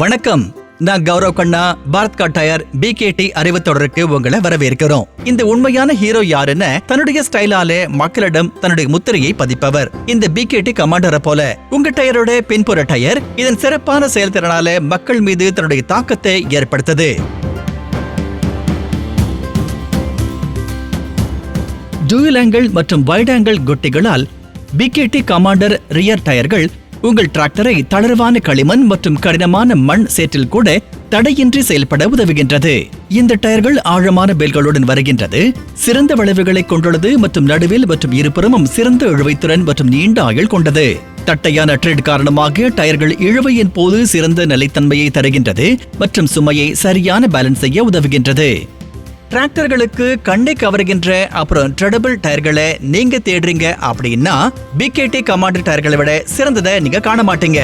வணக்கம். நான் கௌரவ் கண்ணா பாரத் கா டயர் பிகேடி அறிவுத்தொடருக்கு உங்களை வரவேற்கிறோம். இந்த உண்மையான ஹீரோ யாருன்னு தன்னுடைய ஸ்டைலாலே மக்களிடம் தன்னுடைய முத்திரையை பதிப்பவர். இந்த பிகேடி கமாண்டரை போல உங்க டயரோட பின்புற டயர் இதன் சிறப்பான செயல்திறனால மக்கள் மீது தன்னுடைய தாக்கத்தை ஏற்படுத்தது. டூயல் ஆங்கிள் மற்றும் வைட் ஆங்கிள் குட்டிகளால் பிகேடி கமாண்டர் ரியர் டயர்கள் உங்கள் டிராக்டரை தளர்வான களிமண் மற்றும் கடினமான மண் சேற்றில் கூட தடையின்றி செயல்பட உதவுகின்றது. இந்த டயர்கள் ஆழமான பேல்களுடன் வருகின்றது. சிறந்த வளைவுகளை கொண்டுள்ளது மற்றும் நடுவில் மற்றும் இருபுறமும் சிறந்த இழுவைத்திறன் மற்றும் நீண்ட ஆயுள் கொண்டது. தட்டையான ட்ரெட் காரணமாக டயர்கள் இழுவையின் போது சிறந்த நிலைத்தன்மையை தருகின்றது மற்றும் சுமையை சரியான பேலன்ஸ் செய்ய உதவுகின்றது. டிராக்டர்களுக்கு கண்ணை கவருகின்ற அப்புறம் ட்ரெடபிள் டயர்களை நீங்க தேடுறீங்க அப்படின்னா பிகேடி கமாண்டர் டயர்களை விட சிறந்ததை நீங்க காண மாட்டீங்க.